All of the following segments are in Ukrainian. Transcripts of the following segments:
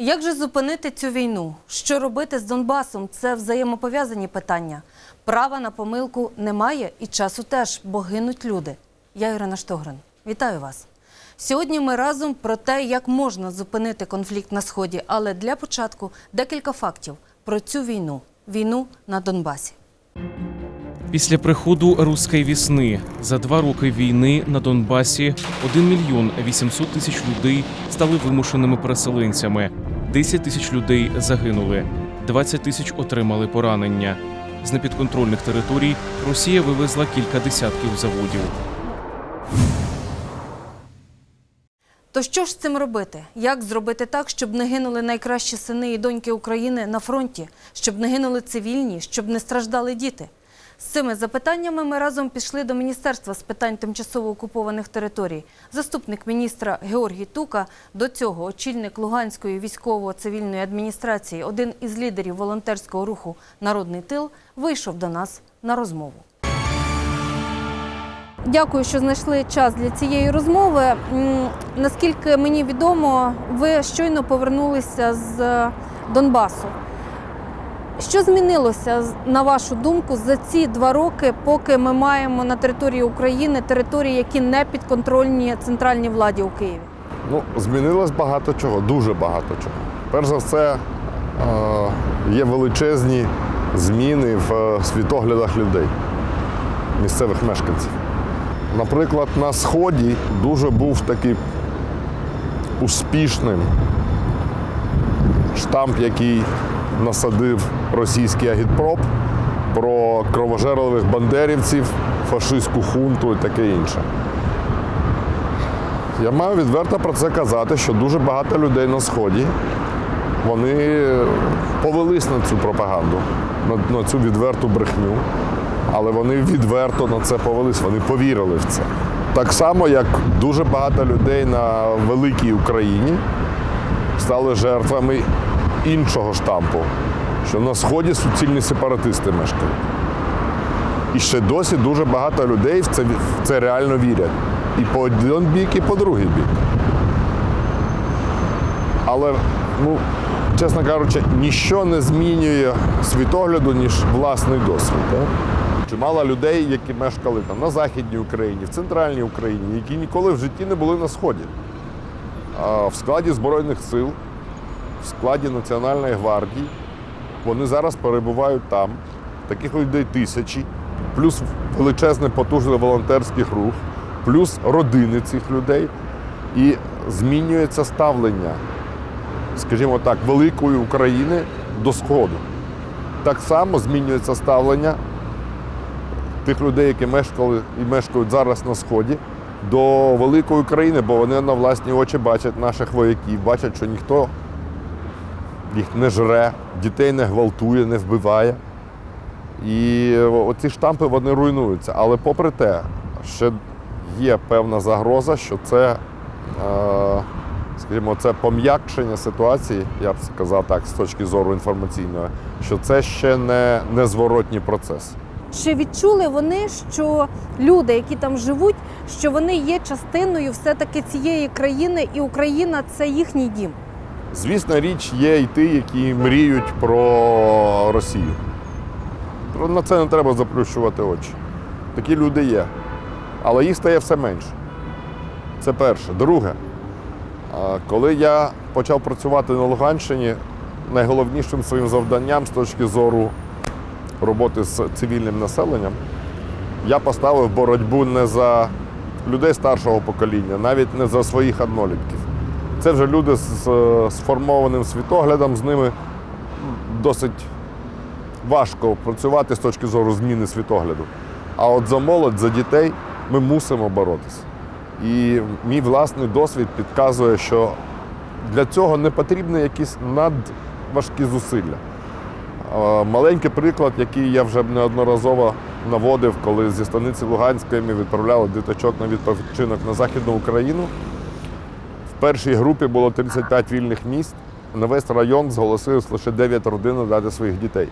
Як же зупинити цю війну? Що робити з Донбасом? Це взаємопов'язані питання. Права на помилку немає і часу теж, бо гинуть люди. Я Ірина Штогрин. Вітаю вас. Сьогодні ми разом про те, як можна зупинити конфлікт на сході. Але для початку декілька фактів про цю війну війну на Донбасі. Після приходу руської вісни за два роки війни на Донбасі 1 мільйон 800 тисяч людей стали вимушеними переселенцями. 10 тисяч людей загинули, 20 тисяч отримали поранення. З непідконтрольних територій Росія вивезла кілька десятків заводів. То що ж з цим робити? Як зробити так, щоб не гинули найкращі сини і доньки України на фронті, щоб не гинули цивільні, щоб не страждали діти? З цими запитаннями ми разом пішли до Міністерства з питань тимчасово окупованих територій. Заступник міністра Георгій Тука, до цього очільник Луганської військово-цивільної адміністрації, один із лідерів волонтерського руху Народний тил, вийшов до нас на розмову. Дякую, що знайшли час для цієї розмови. Наскільки мені відомо, ви щойно повернулися з Донбасу. Що змінилося, на вашу думку, за ці два роки, поки ми маємо на території України території, які не підконтрольні центральній владі у Києві? Ну, змінилось багато чого, дуже багато чого. Перш за все, е, є величезні зміни в е, світоглядах людей, місцевих мешканців. Наприклад, на Сході дуже був такий успішним штамп, який насадив російський агітпроп про кровожерливих бандерівців, фашистську хунту і таке інше. Я маю відверто про це казати, що дуже багато людей на Сході вони повелись на цю пропаганду, на, на цю відверту брехню, але вони відверто на це повелись, вони повірили в це. Так само, як дуже багато людей на великій Україні стали жертвами іншого штампу, що на Сході суцільні сепаратисти мешкають. І ще досі дуже багато людей в це, в це реально вірять. І по один бік, і по другий бік. Але, ну, чесно кажучи, ніщо не змінює світогляду, ніж власний досвід. Так? Чимало людей, які мешкали там, на Західній Україні, в центральній Україні, які ніколи в житті не були на Сході. А в складі Збройних сил, в складі Національної гвардії, вони зараз перебувають там. Таких людей тисячі, плюс величезний потужний волонтерський рух, плюс родини цих людей. І змінюється ставлення, скажімо так, великої України до Сходу. Так само змінюється ставлення тих людей, які мешкали і мешкають зараз на Сході, до великої України, бо вони на власні очі бачать наших вояків, бачать, що ніхто їх не жре, дітей не гвалтує, не вбиває. І оці штампи вони руйнуються. Але попри те, ще є певна загроза, що це, е, скажімо, це пом'якшення ситуації, я б сказав так, з точки зору інформаційної, що це ще не, не зворотній процес. Чи відчули вони, що люди, які там живуть, що вони є частиною все-таки цієї країни, і Україна це їхній дім? Звісно, річ є і ті, які мріють про Росію. На це не треба заплющувати очі. Такі люди є. Але їх стає все менше. Це перше. Друге, коли я почав працювати на Луганщині, найголовнішим своїм завданням з точки зору роботи з цивільним населенням, я поставив боротьбу не за людей старшого покоління, навіть не за своїх однолітків. Це вже люди з сформованим світоглядом, з ними досить важко працювати з точки зору зміни світогляду. А от за молодь, за дітей ми мусимо боротися. І мій власний досвід підказує, що для цього не потрібні якісь надважкі зусилля. Маленький приклад, який я вже неодноразово наводив, коли зі станиці Луганської ми відправляли діточок на відпочинок на Західну Україну. Першій групі було 35 вільних місць. На весь район зголосилось лише 9 родин дати своїх дітей.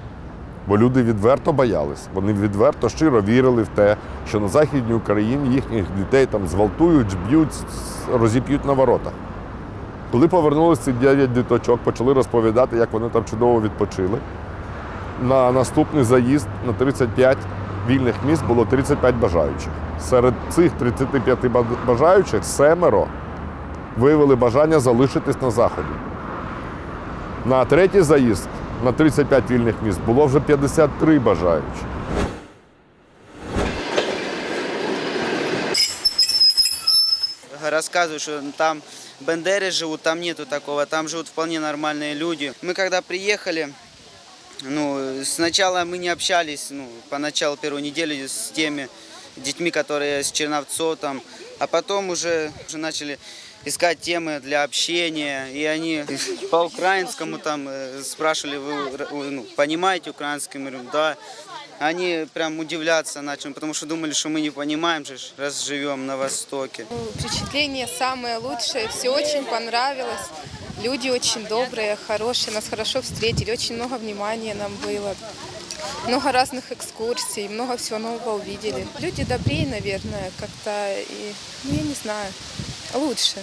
Бо люди відверто боялись. Вони відверто щиро вірили в те, що на Західній Україні їхніх дітей там зґвалтують, б'ють, розіп'ють на воротах. Коли повернулися ці 9 діточок, почали розповідати, як вони там чудово відпочили. На наступний заїзд на 35 вільних місць було 35 бажаючих. Серед цих 35 ба- бажаючих семеро виявили бажання залишитись на заході. На третій заїзд на 35 вільних місць було вже 53 бажаючих. рассказывают, что там бандеры живут, там нету такого, там живут вполне нормальные люди. Мы когда приехали, ну, сначала мы не общались, ну, поначалу первую неделю с теми детьми, которые с Черновцов там, а потом уже, уже начали искать темы для общения, и они по украинскому там э, спрашивали, вы ну, понимаете украинский? Я говорю, да. Они прям удивляться начали, потому что думали, что мы не понимаем же, раз живем на Востоке. Впечатление самое лучшее, все очень понравилось. Люди очень добрые, хорошие, нас хорошо встретили, очень много внимания нам было. Много разных экскурсий, много всего нового увидели. Люди добрее, наверное, как-то, и, ну, я не знаю, лучше.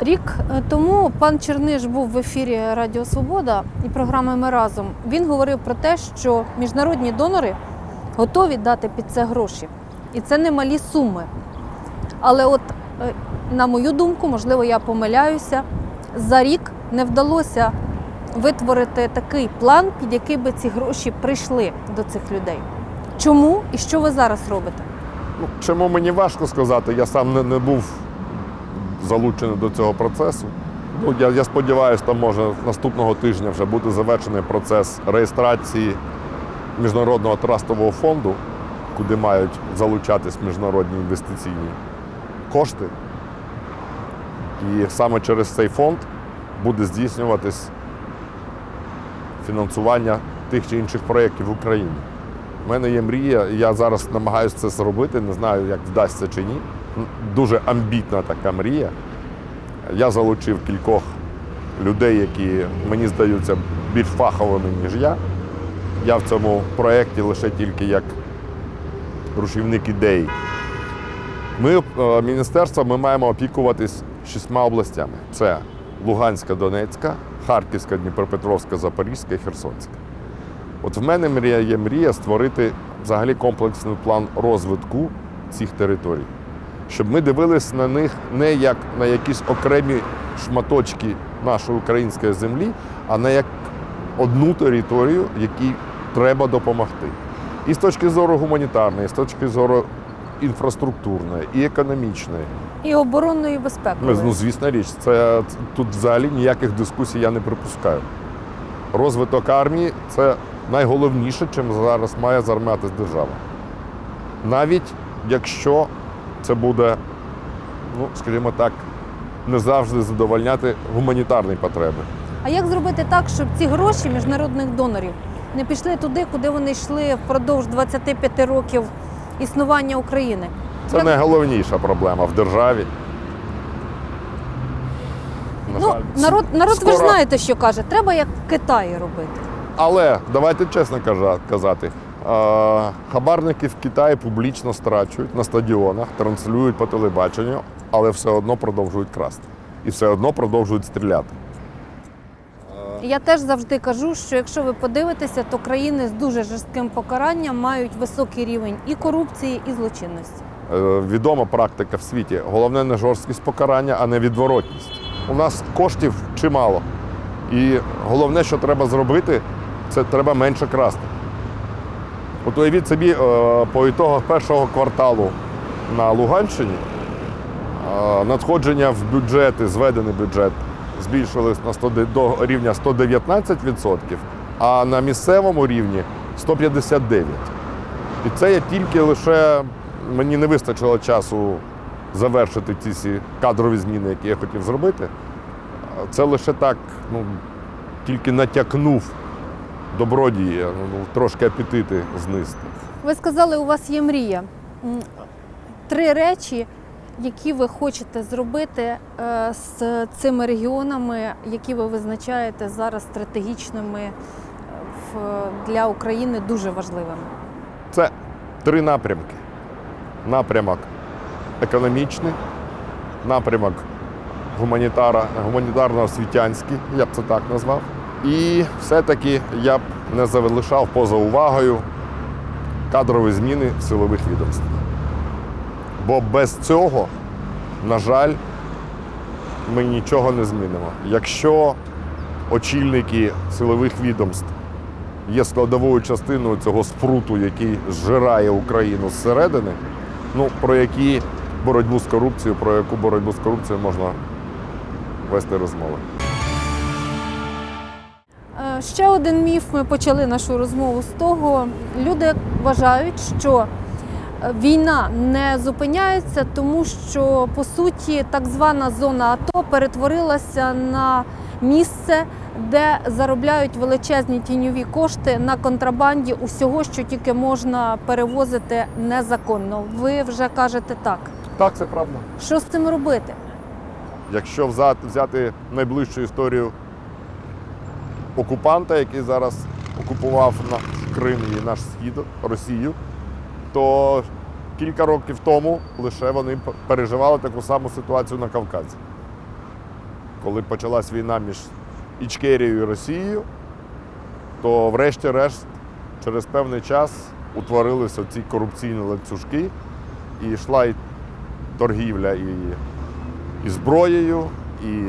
Рік е, тому пан Черниш був в ефірі Радіо Свобода і програми Ми разом. Він говорив про те, що міжнародні донори готові дати під це гроші. І це не малі суми. Але, от, е, на мою думку, можливо, я помиляюся, за рік не вдалося витворити такий план, під який би ці гроші прийшли до цих людей. Чому і що ви зараз робите? Ну, чому мені важко сказати, я сам не, не був залучений до цього процесу. Ну, я, я сподіваюся, там може наступного тижня вже буде завершений процес реєстрації міжнародного трастового фонду, куди мають залучатись міжнародні інвестиційні кошти. І саме через цей фонд буде здійснюватись фінансування тих чи інших проєктів в Україні. У мене є мрія, і я зараз намагаюся це зробити, не знаю, як вдасться чи ні. Дуже амбітна така мрія. Я залучив кількох людей, які мені здаються більш фаховими, ніж я. Я в цьому проєкті лише тільки як рушівник ідей. Ми, е, міністерство, ми маємо опікуватись шістьма областями: це Луганська, Донецька, Харківська, Дніпропетровська, Запорізька і Херсонська. От в мене мрія є мрія створити взагалі комплексний план розвитку цих територій, щоб ми дивились на них не як на якісь окремі шматочки нашої української землі, а на як одну територію, якій треба допомогти. І з точки зору гуманітарної, і з точки зору інфраструктурної, і економічної. І оборонної і безпекової. Ну, звісна річ, це тут взагалі ніяких дискусій я не припускаю. Розвиток армії це найголовніше, чим зараз має займатися держава. Навіть якщо це буде, ну, скажімо так, не завжди задовольняти гуманітарні потреби. А як зробити так, щоб ці гроші міжнародних донорів не пішли туди, куди вони йшли впродовж 25 років існування України? Це найголовніша проблема в державі. На Ну, жаль, народ, народ ви ж знаєте, що каже, треба як в Китаї робити. Але давайте чесно казати. Хабарники в Китаї публічно страчують на стадіонах, транслюють по телебаченню, але все одно продовжують красти. І все одно продовжують стріляти. Я теж завжди кажу, що якщо ви подивитеся, то країни з дуже жорстким покаранням мають високий рівень і корупції, і злочинності. Е, Відома практика в світі. Головне не жорсткість покарання, а не відворотність. У нас коштів чимало. І головне, що треба зробити, це треба менше красти. От уявіть собі, е, по ітогах першого кварталу на Луганщині е, надходження в бюджети, зведений бюджет, збільшились на 100, до рівня 119%, а на місцевому рівні 159%. І це я тільки лише мені не вистачило часу завершити ці всі кадрові зміни, які я хотів зробити. Це лише так, ну, тільки натякнув добродії, ну, трошки апетити знизити. Ви сказали, у вас є мрія. Три речі, які ви хочете зробити е, з цими регіонами, які ви визначаєте зараз стратегічними е, для України дуже важливими. Це три напрямки: напрямок економічний, напрямок гуманітарно-освітянський, я б це так назвав. І все-таки я б не залишав поза увагою кадрові зміни силових відомствах. Бо без цього, на жаль, ми нічого не змінимо. Якщо очільники силових відомств є складовою частиною цього спруту, який зжирає Україну зсередини, ну про які боротьбу з корупцією, про яку боротьбу з корупцією можна вести розмови. Е, Ще один міф. Ми почали нашу розмову з того. Люди вважають, що війна не зупиняється, тому що по суті так звана зона АТО перетворилася на місце, де заробляють величезні тіньові кошти на контрабанді усього, що тільки можна перевозити незаконно. Ви вже кажете так. Так, це правда. Що з цим робити? Якщо взяти, взяти найближчу історію окупанта, який зараз окупував наш Крим і наш схід Росію, то кілька років тому лише вони переживали таку саму ситуацію на Кавказі. Коли почалась війна між Ічкерією і Росією, то врешті-решт через певний час утворилися ці корупційні ланцюжки, і йшла і торгівля і і зброєю, і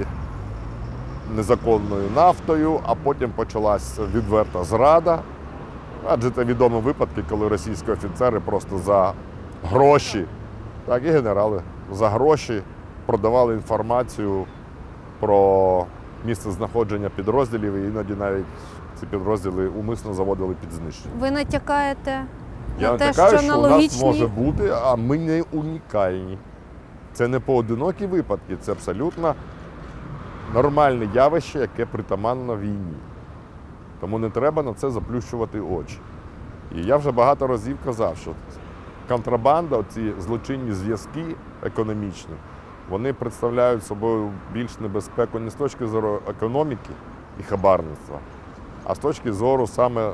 незаконною нафтою, а потім почалась відверта зрада. Адже це відомі випадки, коли російські офіцери просто за гроші, так і генерали, за гроші продавали інформацію про місце знаходження підрозділів, і іноді навіть ці підрозділи умисно заводили під знищення. Ви натякаєте Я на те, натякаю, що що у нас може бути, а ми не унікальні. Це не поодинокі випадки, це абсолютно нормальне явище, яке притаманно війні. Тому не треба на це заплющувати очі. І я вже багато разів казав, що контрабанда, ці злочинні зв'язки економічні, вони представляють собою більш небезпеку не з точки зору економіки і хабарництва, а з точки зору саме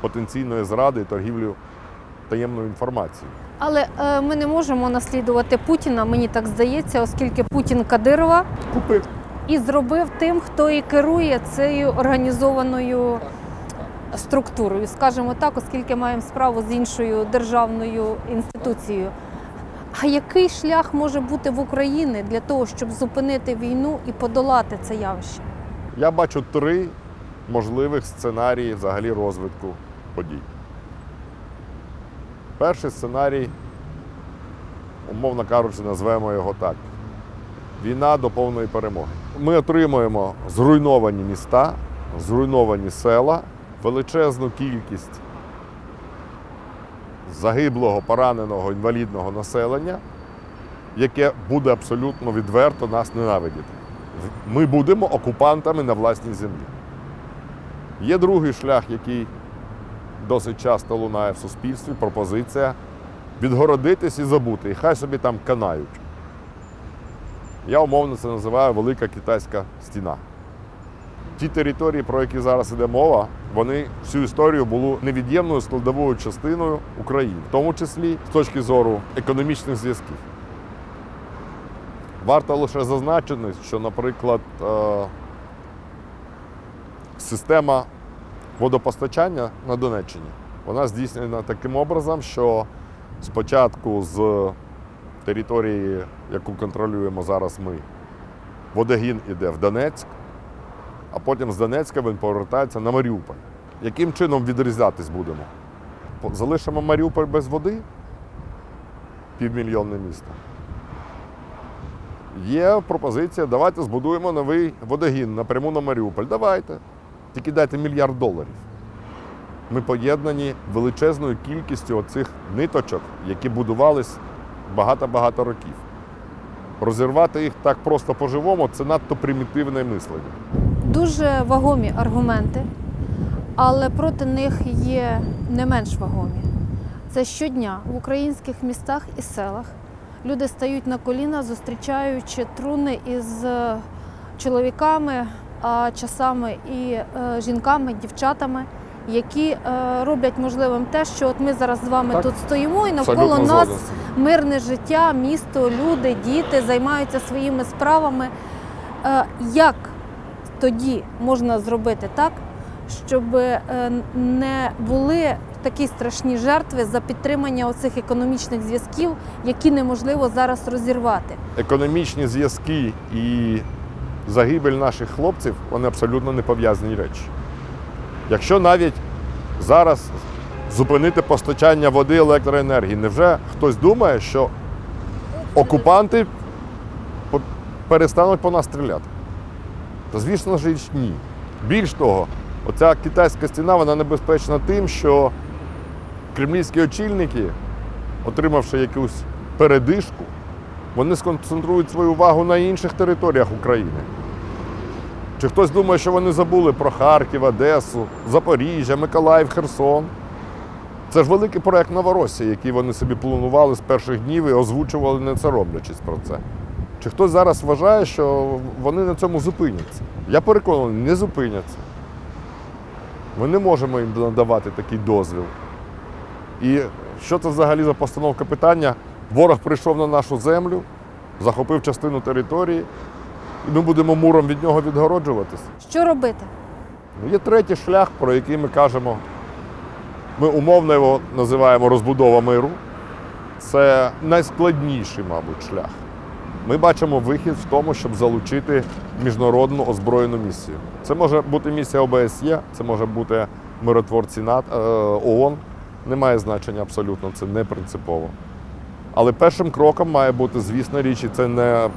потенційної зради і торгівлі таємною інформацією. Але е, ми не можемо наслідувати Путіна, мені так здається, оскільки Путін Кадирова Купив. І зробив тим, хто і керує цією організованою структурою, скажімо так, оскільки маємо справу з іншою державною інституцією. А який шлях може бути в Україні для того, щоб зупинити війну і подолати це явище? Я бачу три можливих сценарії взагалі розвитку подій. Перший сценарій, умовно кажучи, назвемо його так: війна до повної перемоги. Ми отримуємо зруйновані міста, зруйновані села, величезну кількість загиблого, пораненого, інвалідного населення, яке буде абсолютно відверто нас ненавидіти. Ми будемо окупантами на власній землі. Є другий шлях, який досить часто лунає в суспільстві, пропозиція відгородитись і забути, і хай собі там канають. Я умовно це називаю Велика Китайська стіна. Ті території, про які зараз йде мова, вони всю історію були невід'ємною складовою частиною України, в тому числі з точки зору економічних зв'язків. Варто лише зазначити, що, наприклад, е, система водопостачання на Донеччині вона здійснена таким образом, що спочатку з території, яку контролюємо зараз ми, водогін іде в Донецьк, а потім з Донецька він повертається на Маріуполь. Яким чином відрізатись будемо? Залишимо Маріуполь без води? Півмільйонне місто. Є пропозиція, давайте збудуємо новий водогін напряму на Маріуполь. Давайте. Тільки дайте мільярд доларів. Ми поєднані величезною кількістю оцих ниточок, які будувались багато-багато років. Розірвати їх так просто по-живому це надто примітивне мислення. Дуже вагомі аргументи, але проти них є не менш вагомі. Це щодня в українських містах і селах люди стають на коліна, зустрічаючи труни із е, чоловіками, а часами і е, жінками, дівчатами, які е, роблять можливим те, що от ми зараз з вами Так. тут стоїмо, і навколо Абсолютно нас згоден мирне життя, місто, люди, діти займаються своїми справами. Е, Як тоді можна зробити так, щоб е, не були такі страшні жертви за підтримання оцих економічних зв'язків, які неможливо зараз розірвати? економічні зв'язки і загибель наших хлопців вони абсолютно не пов'язані речі. Якщо навіть зараз зупинити постачання води електроенергії, невже хтось думає, що окупанти перестануть по нас стріляти? Та звісно ж ні. Більш того, оця китайська стіна вона небезпечна тим, що кремлівські очільники, отримавши якусь передишку, вони сконцентрують свою увагу на інших територіях України. Чи хтось думає, що вони забули про Харків, Одесу, Запоріжжя, Миколаїв, Херсон? Це ж великий проект Новоросія, який вони собі планували з перших днів і озвучували, не соромлячись про це. Чи хтось зараз вважає, що вони на цьому зупиняться? Я переконаний, не зупиняться. Ми не можемо їм надавати такий дозвіл. І що це взагалі за постановка питання? Ворог прийшов на нашу землю, захопив частину території, і ми будемо муром від нього відгороджуватись. Що робити? Ну, Є третій шлях, про який ми кажемо. Ми умовно його називаємо розбудова миру. Це найскладніший, мабуть, шлях. Ми бачимо вихід в тому, щоб залучити міжнародну озброєну місію. Це може бути місія ОБСЄ, це може бути миротворці НАТ, е, ООН. Немає значення абсолютно, це не принципово. Але першим кроком має бути, звісно, річ, і це не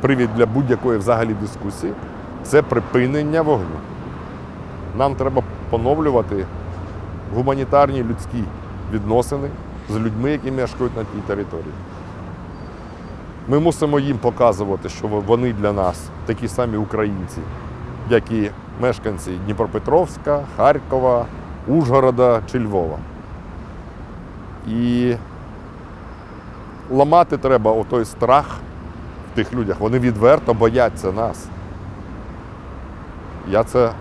привід для будь-якої взагалі дискусії, це припинення вогню. Нам треба поновлювати гуманітарні людські відносини з людьми, які мешкають на тій території. Ми мусимо їм показувати, що вони для нас такі самі українці, як і мешканці Дніпропетровська, Харкова, Ужгорода чи Львова. І ламати треба отой страх тих людях. Вони відверто бояться нас. Я це,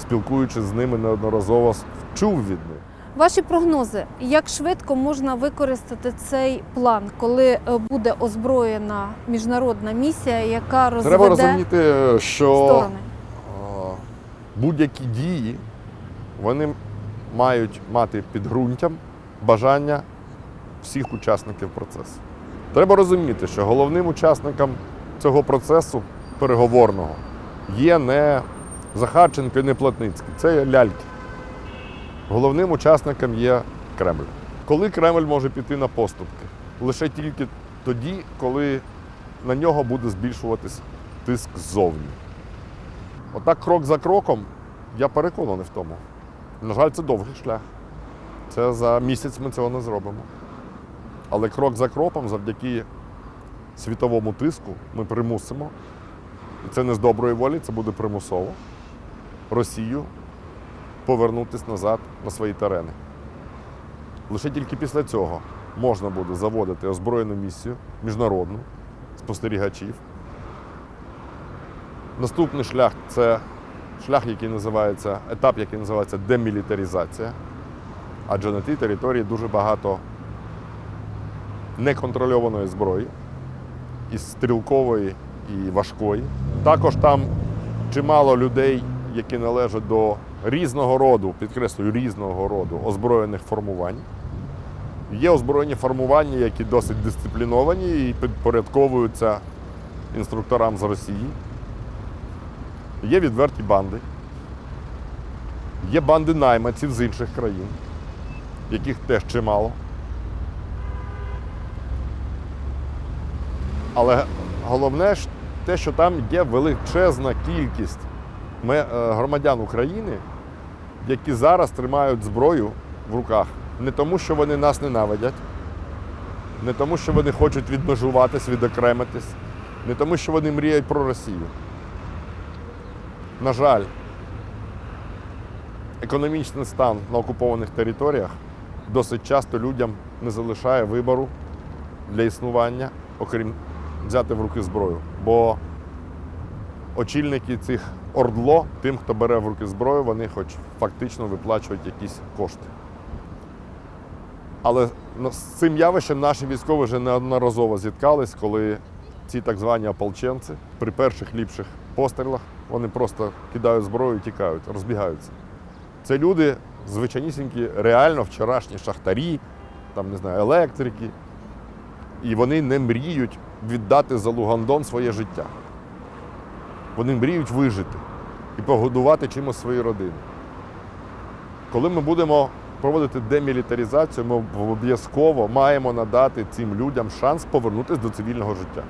спілкуючись з ними неодноразово, чув від них. Ваші прогнози, як швидко можна використати цей план, коли е, буде озброєна міжнародна місія, яка розведе Треба розуміти, що сторони? е, будь-які дії вони мають мати підґрунтям бажання всіх учасників процесу. Треба розуміти, що головним учасником цього процесу переговорного є не Захарченко і не Плотницький, це ляльки. Головним учасником є Кремль. Коли Кремль може піти на поступки? Лише тільки тоді, коли на нього буде збільшуватись тиск ззовні. Отак, крок за кроком, я переконаний в тому. На жаль, це довгий шлях. Це за місяць ми цього не зробимо. Але крок за кроком, завдяки світовому тиску, ми примусимо, і це не з доброї волі, це буде примусово, Росію повернутися назад на свої терени. Лише тільки після цього можна буде заводити озброєну місію міжнародну спостерігачів. Наступний шлях це шлях, який називається, етап, який називається демілітаризація. Адже на тій території дуже багато неконтрольованої зброї, і стрілкової, і важкої. Також там чимало людей, які належать до різного роду, підкреслюю, різного роду озброєних формувань. Є озброєні формування, які досить дисципліновані і підпорядковуються інструкторам з Росії. Є відверті банди. Є банди найманців з інших країн, яких теж чимало. Але головне те, що там є величезна кількість е, громадян України, які зараз тримають зброю в руках не тому, що вони нас ненавидять, не тому, що вони хочуть відмежуватись, відокремитись, не тому, що вони мріють про Росію. На жаль, економічний стан на окупованих територіях досить часто людям не залишає вибору для існування, окрім взяти в руки зброю. Бо очільники цих ордло тим, хто бере в руки зброю, вони хоч фактично виплачують якісь кошти. Але з цим явищем наші військові вже неодноразово зіткались, коли ці так звані ополченці при перших ліпших пострілах вони просто кидають зброю і тікають, розбігаються. Це люди звичайнісінькі, реально вчорашні шахтарі, там, не знаю, електрики. І вони не мріють віддати за Лугандон своє життя. Вони мріють вижити і погодувати чимось свої родини. Коли ми будемо проводити демілітаризацію, ми обов'язково маємо надати цим людям шанс повернутися до цивільного життя.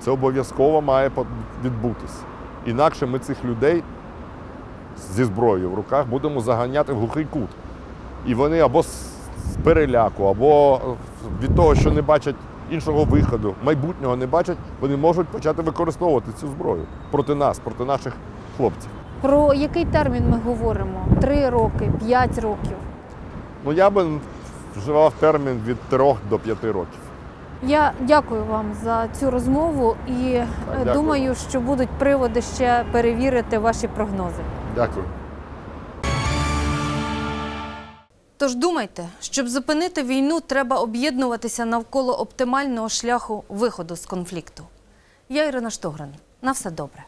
Це обов'язково має відбутися. Інакше ми цих людей зі зброєю в руках будемо заганяти в глухий кут. І вони або з переляку, або від того, що не бачать іншого виходу, майбутнього не бачать, вони можуть почати використовувати цю зброю проти нас, проти наших хлопців. Про який термін ми говоримо? Три роки, п'ять років. Ну я би вживав термін від 3 до 5 років. Я дякую вам за цю розмову і е, дякую. думаю, що будуть приводи ще перевірити ваші прогнози. Дякую. Тож думайте, щоб зупинити війну, треба об'єднуватися навколо оптимального шляху виходу з конфлікту. Я Ірина Штогран. На все добре.